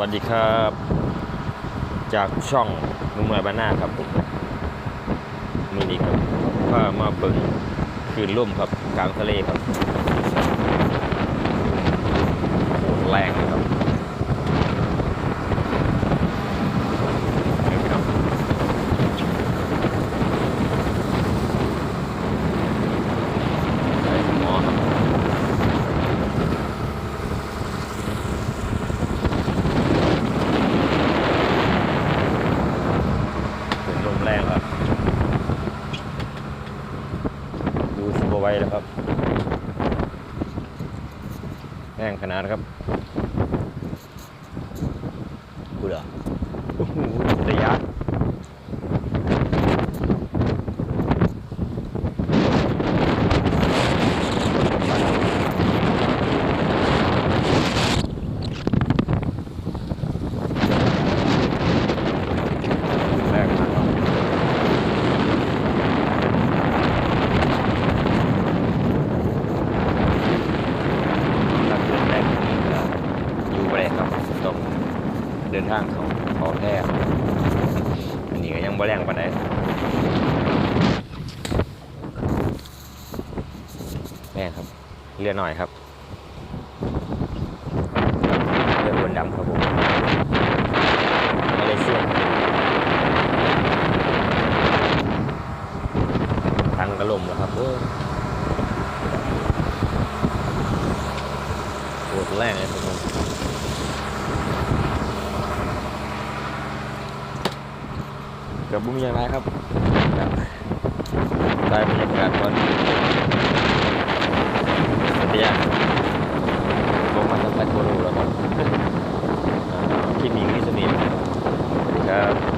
วัสดีครับ จากช่องนุ่มเมือบ้าน้าครับผมมือนี้ครับพามาเบิ่งคืนร่มครับกลางทะเลครับโหแรงเลยครับเดี๋ยวพี่น้องใส่หมอครับ เป็นลมแรงครับ ดูสบไหว้ แล้วครับแรงขนาดครับกูเหรอโอ้โหระยะแรงมากครับ ถ้าเกิดแรกนี้ก็อยู่ไปเลยครับต้องเดินทางเขาเขาแท้อันนี้ก็ยังบ่แรงปานใดแม่ครับเรือหน่อยครับเรืออวนดำครับผมมาเลเซียทันกระลมแล้วครับโอ้ยปวดแรงเลยครับ เกืบบุ้มยังไงครับได้บรรยากาศตอนสัตยาผมมาทำไปทั่วโลแล้วครับที่มีที่สนิทสวัสดีครับ